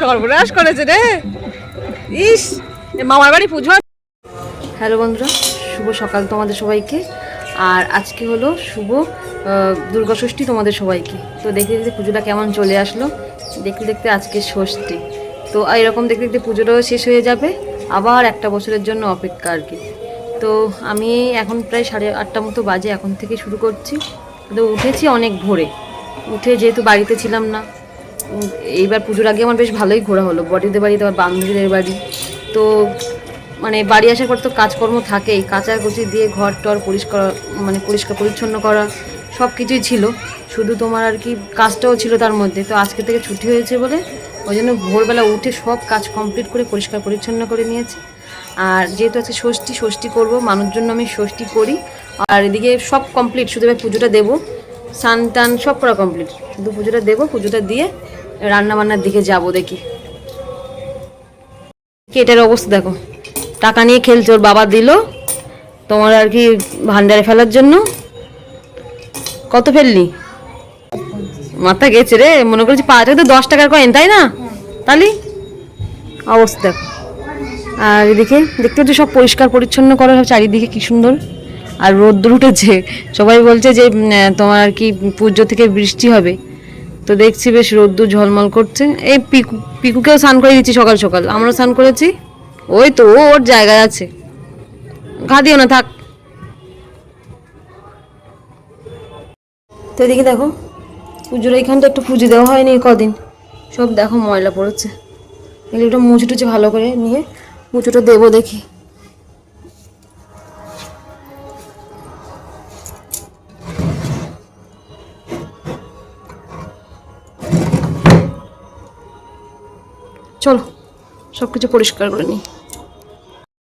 সর্বনাশ করেছে রে। ইস মামার বাড়ি পুজো হ্যালো বন্ধুরা, শুভ সকাল তোমাদের সবাইকে। আর আজকে হলো শুভ দুর্গা ষষ্ঠী তোমাদের সবাইকে। তো দেখতে দেখতে পুজোটা কেমন চলে আসলো? দেখতে দেখতে আজকে ষষ্ঠী। তো এরকম দেখতে দেখতে পুজোটাও শেষ হয়ে যাবে। আবার একটা বছরের জন্য অপেক্ষা আর কি। তো আমি এখন প্রায় সাড়ে আটটা মতো বাজে এখন থেকে শুরু করছি। তো উঠেছি অনেক ভোরে। উঠে যেহেতু বাড়িতে ছিলাম না এইবার পুজোর আগে আমার বেশ ভালোই ঘোরা হলো। বডিদের বাড়ি তোমার বান্ধবীদের বাড়ি। তো মানে বাড়ি আসার পর তো কাজকর্ম থাকেই। কাচাকুচি দিয়ে ঘর টর পরিষ্কার মানে পরিষ্কার পরিচ্ছন্ন করা সব কিছুই ছিল। শুধু তোমার আর কি কাজটাও ছিল তার মধ্যে। তো আজকে থেকে ছুটি হয়েছে বলে ওই জন্য ভোরবেলা উঠে সব কাজ কমপ্লিট করে পরিষ্কার পরিচ্ছন্ন করে নিয়েছি। আর যেহেতু আজকে ষষ্ঠী ষষ্ঠী করব মানুষ জন্য আমি ষষ্ঠী করি। আর এদিকে সব কমপ্লিট শুধু এবার পুজোটা দেবো। স্নান টান সব করা কমপ্লিট শুধু পুজোটা দেবো, পুজোটা দিয়ে রান্না বান্নার দিকে যাব দেখি। এটার অবস্থা দেখো। টাকা নিয়ে খেলছে, ওর বাবা দিল তোমার আর কি ভান্ডারে ফেলার জন্য। কত ফেললি? মাথা গেছে রে, মনে করছি পাঁচ টাকা তো দশ টাকার কয়েন তাই না? তাহলে অবস্থা দেখো। আর এদিকে দেখতে হচ্ছে সব পরিষ্কার পরিচ্ছন্ন করা সব চারিদিকে কি সুন্দর। আর রোদ্দুর উঠেছে। সবাই বলছে যে তোমার আর কি পুজো থেকে বৃষ্টি হবে। তো দেখছি বেশ রোদ্দুর ঝলমল করছে। এই পিকু পিকুকেও স্নান করে দিচ্ছি সকাল সকাল। আমরাও স্নান করেছি। ওই তো ওর জায়গায় আছে। ঘা দিও না, থাক। তো এদিকে দেখো, পুজোর এইখানটা একটু পুজো দেওয়া হয়নি কদিন। সব দেখো ময়লা পড়েছে। এগুলো একটু মুছে টুছে ভালো করে নিয়ে পুজোটা দেবো দেখি। চলো সব কিছু পরিষ্কার করে নিই।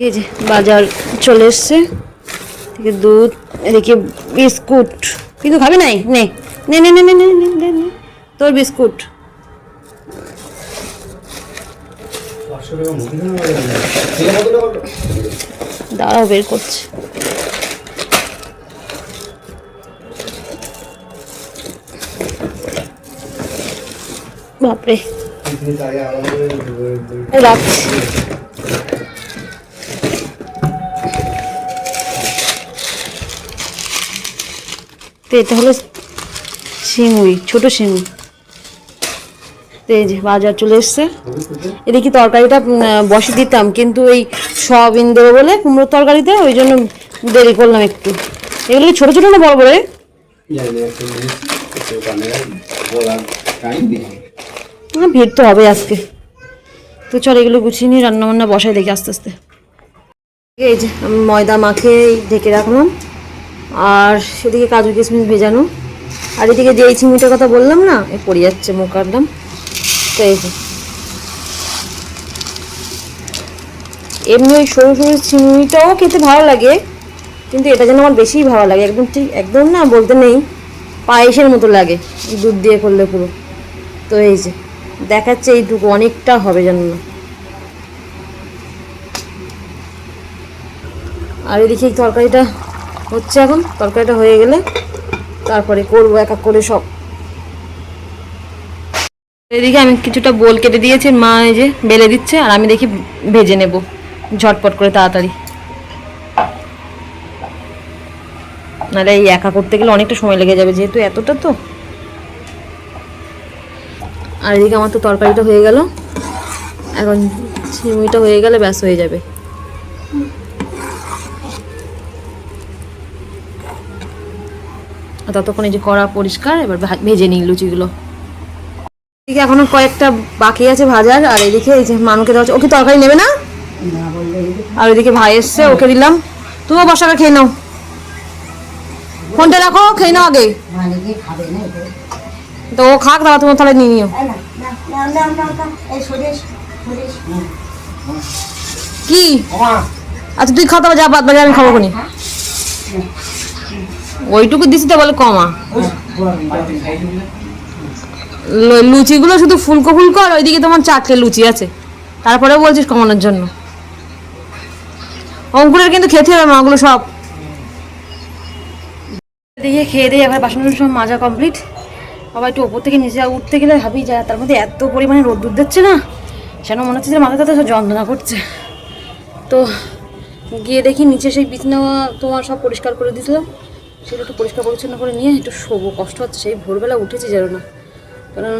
এই যে বাজার চলে এসছে। এদিকে দুধ, এদিকে বিস্কুট। কিন্তু খাবি নাই? নে নে নে নে নে নে নে। তোর বিস্কুট। দাঁড়াও, বের করছে। বাপরে। রাখছি তো এটা হলো শিঙুই ছোট শিঙুই তো, এই বাজার চলে এসছে। এদিকে তরকারিটা বসে দিতাম, কিন্তু এই সয়াবিন দেবো বলে কুমড়োর তরকারিতে, ওই জন্য দেরি করলাম একটু। এগুলো ছোট ছোট না বড় বড়? না ভিড় তো হবে আজকে। তো চল এগুলো গুছিয়ে নিয়ে রান্নাবান্না বসাই দেখি আস্তে আস্তে। এই যে, আমি ময়দা মাখে ঢেকে রাখলাম। আর সেদিকে কাজু কিশমিশ ভেজানো। আর এদিকে যে এই চিংড়িটার কথা বললাম না এ পড়ে যাচ্ছে মুখ কাটলাম তো এই যে। এমনি ওই সরু সরু চিংড়িটাও খেতে ভালো লাগে, কিন্তু এটা যেন আমার বেশিই ভালো লাগে। একদম ঠিক, একদম না বলতে নেই, পায়েসের মতো লাগে, দুধ দিয়ে করলে পুরো। তো এই যে। দেখাচ্ছে এইটুকু অনেকটা হবে জানো। না আর এদিকে এই তরকারিটা হচ্ছে এখন, তরকারিটা হয়ে গেলে তারপরে করব এক এক করে সব। এদিকে আমি কিছুটা বোল কেটে দিয়েছি, মা এই যে বেলে দিচ্ছে, আর আমি দেখি ভেজে নেব, ঝটপট করে তাড়াতাড়ি। নাহলে এই একা করতে গেলে অনেকটা সময় লেগে যাবে যেহেতু এতটা তো। আর এদিকে আমার তো তরকারিটা হয়ে গেল। এখন চিংড়িটা হয়ে গেলে ব্যাস হয়ে যাবে। ততক্ষণ এই যে কড়া পরিষ্কার, এবার ভেজে নিই লুচিগুলো। এদিকে এখনও কয়েকটা বাকি আছে ভাজার, আর এদিকে এই যে মানুকে দেওয়া হচ্ছে- ও কি তরকারি নেবে না? আর ওইদিকে ভাই এসছে, ওকে দিলাম। তুমিও বসাকে খেয়ে নাও। ফোনটা রাখো, খেয়ে নাও আগে। তো ও খাক তারপর তোমার তাহলে নিয়ে নিও। কি? আচ্ছা তুই খাওয়া যা বাদ বাজে আমি খাব কোনি ওইটুকু দিছি তো বলে কমা। ল- লুচিগুলো শুধু ফুলকো ফুলকো আর ওইদিকে তোমার চারটে লুচি আছে। তারপরেও বলছিস কমানোর জন্য। অঙ্কুরের কিন্তু খেতে হবে না ওগুলো সব। দিয়ে খেয়ে দিয়ে একবার বাসন সব মাজা কমপ্লিট। বাবা, একটু ওপর থেকে নিচে উঠতে গেলে ভাবি যায়, তার মধ্যে এত পরিমাণে রোদ্দুর দিচ্ছে না, যেন মনে হচ্ছে যে মাথাটা তো যন্ত্রণা করছে। তো গিয়ে দেখি নিচে সেই বিছনা তোমার সব পরিষ্কার করে দিয়েছিলাম সেটা একটু পরিষ্কার পরিচ্ছন্ন করে নিয়ে একটু শোবো, কষ্ট হচ্ছে, সেই ভোরবেলা উঠেছি যেন না। কারণ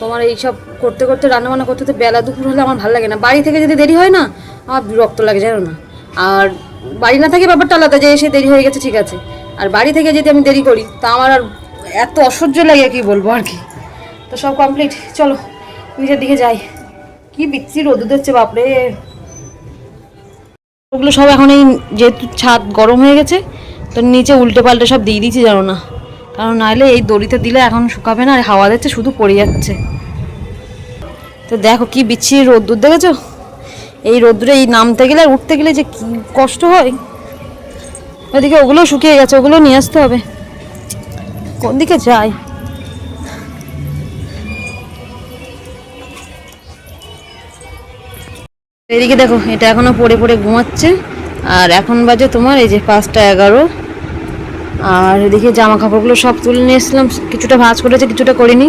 তোমার এই সব করতে করতে, রান্নাবান্না করতে করতে বেলা দুপুর হলে আমার ভালো লাগে না। বাড়ি থেকে যদি দেরি হয় না, আমার বিরক্ত লাগে জানো না। আর বাড়ি না থাকে ব্যাপারটা আলাদা যে এসে দেরি হয়ে গেছে, ঠিক আছে। আর বাড়ি থেকে যদি আমি দেরি করি, তা আমার আর এত অসহ্য লাগে কি বলব আর কি? তো সব কমপ্লিট চলো, নিজের দিকে যাই। কি বিচ্ছি রোদ দিচ্ছে বাপরে। ওগুলো সব এখন এই যেহেতু ছাদ গরম হয়ে গেছে, তো নিচে উল্টে পাল্টে সব দিয়ে দিয়েছি, জানো না। কারণ নাহলে এই দড়িতে দিলে এখন শুকাবে না, আর হাওয়া দিচ্ছে, শুধু পড়ে যাচ্ছে। তো দেখো কি বিচ্ছিরি রোদ্দুর দেখেছ এই রোদ্দুরে এই নামতে গেলে আর উঠতে গেলে যে কি কষ্ট হয়। ওদিকে ওগুলো শুকিয়ে গেছে ওগুলো নিয়ে আসতে হবে। কোন দিকে যাই এদিকে দেখো, এটা এখনও পড়ে পড়ে ঘুমাচ্ছে। আর এখন বাজে তোমার, এই যে পাঁচটা এগারো। আর এদিকে জামা কাপড়গুলো সব তুলে নিয়ে এসেছিলাম, কিছুটা ভাঁজ করেছে, কিছুটা করিনি,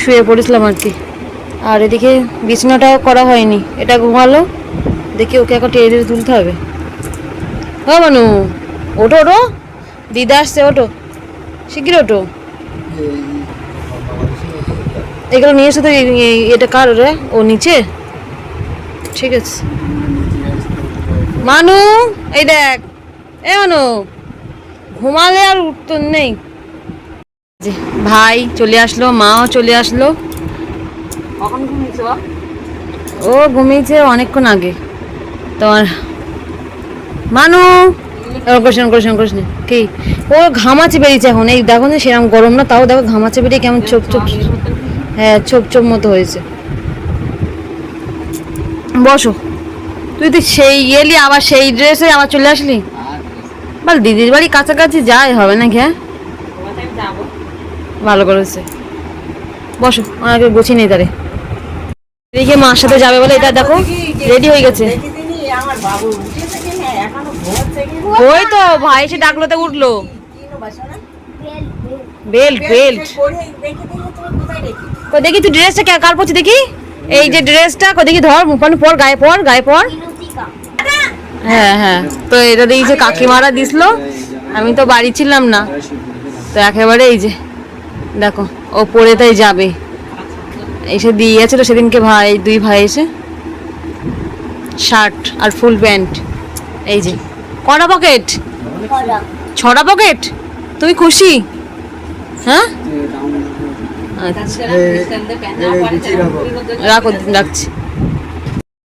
শুয়ে পড়েছিলাম আর কি। আর এদিকে বিছানাটাও করা হয়নি, এটা ঘুমালো। দেখি ওকে টেনে টেনে তুলতে হবে। হ্যাঁ মানু ওটো ওটো দিদা আসছে ওটো শিগগির ওটো এগুলো নিয়ে এসে তো এটা কার রে? ও নিচে? ঠিক আছে। মানু এই দেখ। এ মানু ঘুমালে আর উত্তর নেই। ভাই চলে আসলো মাও চলে আসলো। কখন ও ঘুমিয়েছে অনেকক্ষণ আগে। তোমার মানু কোশ্চেন কোশ্চেন কোশ্চেন কি? ও ঘামাচে বেরিয়েছে এখন। এই দেখো না সেরকম গরম না, তাও দেখো ঘামাচে বেরিয়ে কেমন চোপ চোপ হ্যাঁ চোপ চোপ মতো হয়েছে। বসো। তুই তো সেই এলি আবার সেই ড্রেসে আবার চলে আসলি? বল, দিদির বাড়ি কাছাকাছি যাই, হবে নাকি হ্যাঁ? ভালো করেছে। বসো ওনাকে গুছিয়ে নেই তারে। এদিকে মার সাথে যাবে বলে এটা দেখো, রেডি হয়ে গেছে। আমার বাবু উঠেছে কি না এখনও ঘুম থেকে ওই তো, ভাই এসে ডাকলো তো উঠল। Belt belt. পরে দেখি দেখি দেখি তুই ড্রেসটা কার পরছি দেখি? এই যে ড্রেসটা দেখি ধর মুখানে পর, গায়ে পর গায়ে পর। হ্যাঁ হ্যাঁ। তো এটা দিয়েছে কাকিমারা দিছিল আমি তো বাড়ি ছিলাম না। তো একেবারে এই যে, দেখো, ও পরে তাই যাবে। এসে দিয়ে গেছিল সেদিনকে ভাই, দুই ভাই এসে। শার্ট আর ফুল প্যান্ট। এই যে। কটা পকেট ছটা পকেট তুমি খুশি? হ্যাঁ? আচ্ছা। রাখো রাখছি।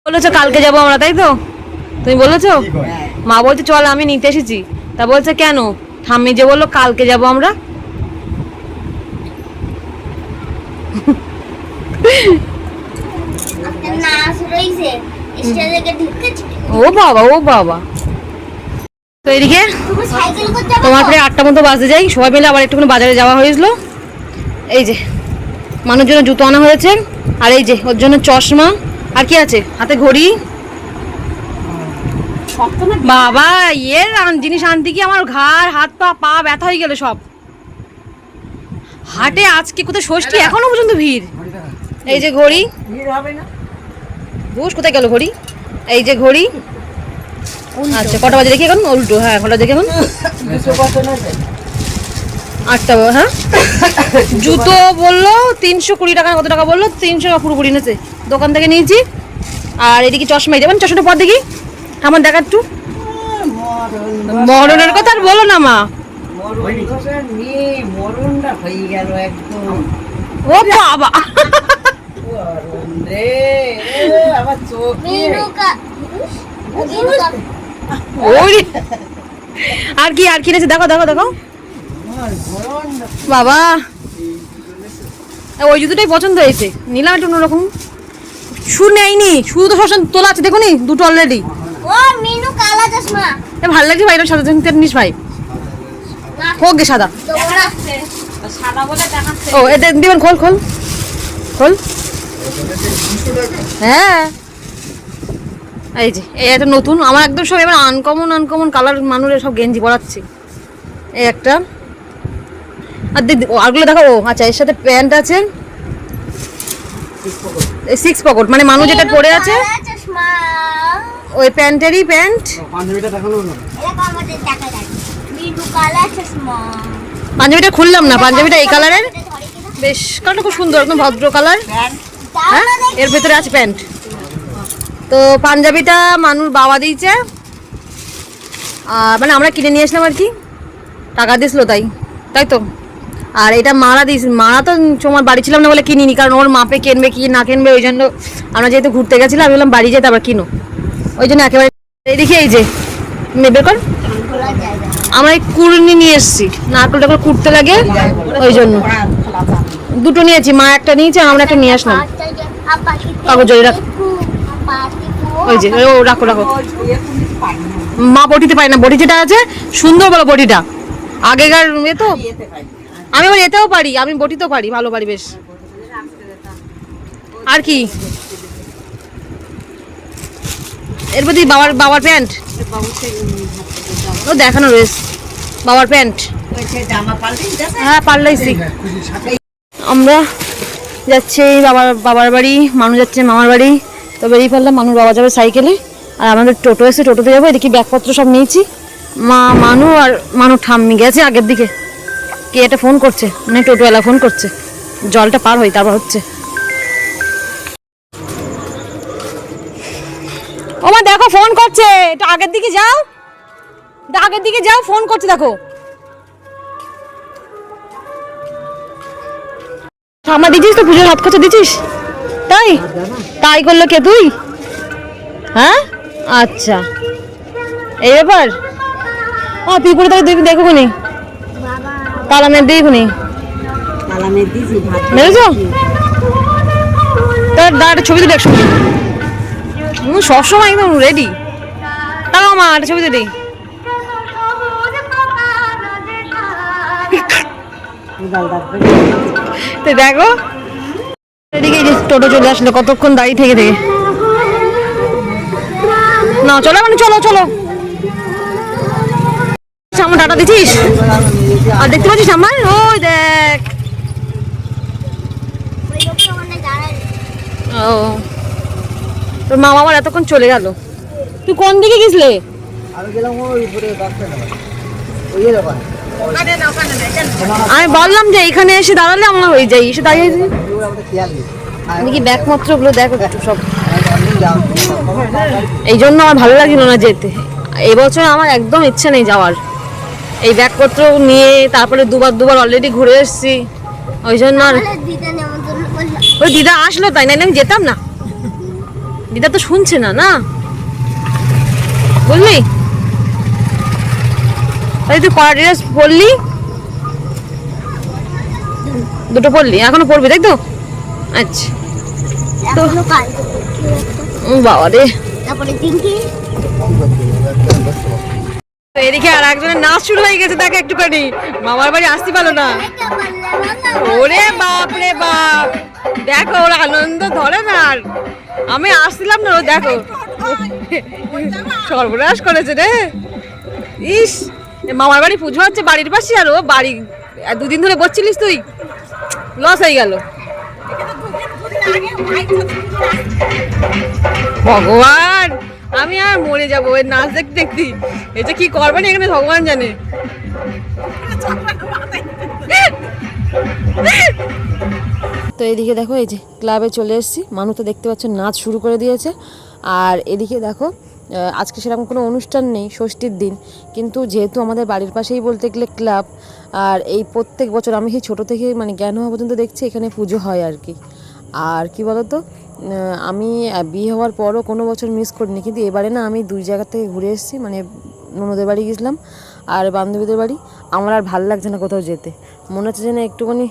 বলেছ কালকে যাব আমরা তাই তো? তুমি বলেছ? মা বলছে চল আমি নিতে এসেছি। তা বলছে কেন? ঠাম্মি যে বলল কালকে যাব আমরা? ও বাবা ও বাবা। তো এদিকে তোমার প্রায় আটটা মতো বাজে যাই সবাই মিলে আবার একটুখানি বাজারে যাওয়া হয়েছিল। এই যে মানুষের জন্য জুতো আনা হয়েছে আর এই যে ওর জন্য চশমা আর কি আছে? হাতে ঘড়ি। বাবা আন- জিনিস আনতে কি আমার ঘাড় হাত পা পা ব্যথা হয়ে গেল সব। হাটে আজকে কোথায় ষষ্ঠী? এখনও পর্যন্ত ভিড়। এই যে ঘড়ি। ভিড় হবে না। ঘুষ কোথায় গেল ঘড়ি? এই যে ঘড়ি। আচ্ছা কটা বাজে দেখি এখন? উল্টো হ্যাঁ কটা দেখি এখন? আটটা হ্যাঁ? জুতো বলল তিনশো কুড়ি টাকা কত টাকা বলল? তিনশো টাকা পুরোপুরি নিয়েছে দোকান থেকে নিয়েছি। আর এদিকে চশমা এই যাবেন চশমাটা পর দেখি। আমার দেখা একটু। মরণের কথা আর বলো না মা। হয়ে ও বাবা। রে। আমার চোখ ওই! আর কি আর কি নিয়েছে দেখো দেখো দেখো। বাবা! ওই জুতোটাই পছন্দ হয়েছে। নিলাম একটু অন্যরকম। শু নেয়নি। শুধু তো সবসময় তোলা আছে দেখুনি? দুটো অলরেডি ও মেনু কালা চশমা। ভালো লাগছে ভাই এটা সাদা জন্য নিস ভাই। হোক গে সাদা। ও এটা দিবেন খোল খোল। খোল। হ্যাঁ। এই যে এই একটা নতুন আমার একদম সব এবার আনকমন আনকমন কালার মানুষের সব গেঞ্জি পরাচ্ছি। এই একটা। আর দিদি- ও, আরগুলো দেখো ও আচ্ছা এর সাথে প্যান্ট আছে। সিক্স পকেট মানে মানুষ যেটা পরে আছে ওই প্যান্টেরই প্যান্ট। মিনু পাঞ্জাবিটা খুললাম না পাঞ্জাবিটা এই কালারের বেশ কালারটা খুব সুন্দর একদম ভদ্র কালার হ্যাঁ? এর ভেতরে আছে প্যান্ট। তো পাঞ্জাবিটা মানুষ বাবা দিয়েছে। আর মানে আমরা কিনে নিয়ে আসলাম আর কি। টাকা দিয়েছিল তাই তাই তো। আর এটা মারা দিস মারা তো তোমার বাড়ি ছিলাম না বলে কিনিনি কারণ ওর মাপে কিনবে কি না কিনবে ওই জন্য আমরা যেহেতু ঘুরতে গেছিলাম আমি বললাম বাড়ি যেতে আবার কিনো। ওই জন্য একেবারে এইদিকে এই যে নেবে কর। আমরা এই কুড়নি নিয়ে এসেছি নারকেল টাকল কুড়তে লাগে ওই জন্য। দুটো নিয়েছি মা একটা নিয়েছে আমরা একটা নিয়ে আসলাম। আচ্ছা, কাগজ রাখ। ওই যে ও রাখো রাখো। মা বটিতে পারি না বটি যেটা আছে সুন্দর বলো বটিটা আগেকার এ তো আমি আবার এতেও পারি আমি বটিতেও পারি ভালো পারি বেশ। আর কি? এর প্রতি বাবার বাবার প্যান্ট। ও দেখানো রয়েছে বাবার প্যান্ট। হ্যাঁ পারলাইছি আমরা যাচ্ছি বাবার বাবার বাড়ি মানুষ যাচ্ছে মামার বাড়ি। তো বেরিয়ে পড়লাম মানুর বাবা যাবে সাইকেলে। আর আমাদের টোটো এসে টোটোতে যাব, এদিকে ব্যাগপত্র সব নিয়েছি। মা, মানু আর মানু ঠাম্মি গেছে আগের দিকে। কে এটা ফোন করছে? মানে টোটোওয়ালা ফোন করছে। জলটা পার হই, তারপর হচ্ছে। ও মা, দেখো ফোন করছে। একটু আগের দিকে যাও। আগের দিকে যাও ফোন করছে, দেখো। আমার দিছিস তো পুজোর হাত খরচা দিছিস তাই? তাই করল কে তুই? হ্যাঁ? আচ্ছা। এই ব্যাপার? ও পিপুরে তাকে দেখি দেখো নি তালা মেয়ে দেখো নি তালামে দিছি তোর দাঁড়া ছবি তুলে একসঙ্গে সবসময় একদম রেডি তাও মা একটা ছবি তুলি তো দেখো। এদিকে যে টোটো চলে আসলো, কতক্ষণ দাঁড়িয়ে থেকে থেকে? না, চলো মানে চলো চলো। আমার ডাটা দিছিস আর দেখতে পাচ্ছিস আমার ওই দেখ। ও। তোর মামা আমার এতক্ষণ চলে গেল। তুই কোন দিকে গেছলে? আমি বললাম যে এখানে এসে দাঁড়ালে আমরা হয়ে যাই এসে দাঁড়িয়ে আমি কি ব্যাগপত্রগুলো দেখো একটু সব? এই জন্য আমার ভালো লাগছিল না যেতে। এবছর আমার একদম ইচ্ছে নেই যাওয়ার। এই ব্যাগপত্র নিয়ে তারপরে দুবার দুবার অলরেডি ঘুরে এসেছি। ওই জন্য আর ওই দিদা আসলো তাই না আমি যেতাম না। দিদা তো শুনছে না না? বুঝলি তাই তুই কড়া ড্রেস পরলি দুটো পরলি এখনও পরবি তাই তো? আচ্ছা। কাল বাবা রে। তো এদিকে আর একজনের নাচ শুরু হয়ে গেছে দেখো একটুখানি। মামার বাড়ি আসতে পারল না। ওরে বাপ রে বাপ। দেখো ওর আনন্দ ধরে না আর। আমি আসছিলাম না ও দেখো। সর্বনাশ করেছে রে। ইস। মামার বাড়ি পুজো হচ্ছে বাড়ির পাশে আর বাড়ি দুদিন ধরে বসছিলিস তুই? লস হয়ে গেল। ভগবান, আমি আর মরে যাব ওই নাচ দেখতে দেখতে। এটা কি করবেন এখানে ভগবান জানে। তো এদিকে দেখো, এই যে ক্লাবে চলে এসেছি। মানুষ তো দেখতে পাচ্ছ, নাচ শুরু করে দিয়েছে। আর এদিকে দেখো আজকে সেরকম কোনো অনুষ্ঠান নেই, ষষ্ঠীর দিন। কিন্তু যেহেতু আমাদের বাড়ির পাশেই বলতে গেলে ক্লাব আর এই প্রত্যেক বছর আমি সেই ছোটো থেকে মানে জ্ঞান হওয়া পর্যন্ত দেখছি এখানে পুজো হয় আর কি। আর কি বলতো আমি বিয়ে হওয়ার পরও কোনো বছর মিস করিনি। কিন্তু এবারে না আমি দুই জায়গা থেকে ঘুরে এসেছি মানে ননদের বাড়ি গেছিলাম আর বান্ধবীদের বাড়ি। আমার আর ভালো লাগছে না কোথাও যেতে। মনে হচ্ছে যে না একটুখানি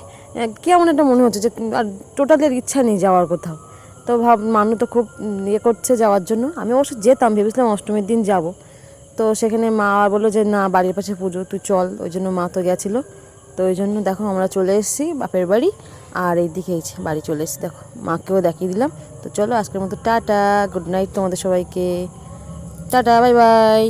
কেমন একটা মনে হচ্ছে যে, আর টোটালের ইচ্ছা নেই যাওয়ার কোথাও। তো ভাব, মানু তো খুব ইয়ে করছে যাওয়ার জন্য। আমি অবশ্য যেতাম, ভেবেছিলাম অষ্টমীর দিন যাব। তো সেখানে মা বলল যে, না, বাড়ির পাশে পুজো, তুই চল। ওই জন্য মা তো গেছিল। তো ওই জন্য দেখো আমরা চলে এসেছি বাপের বাড়ি। আর এইদিকে এই যে বাড়ি চলে এসেছি, দেখো মাকেও দেখিয়ে দিলাম। তো চলো আজকের মতো টাটা, গুড নাইট তোমাদের সবাইকে। Tata, bye bye.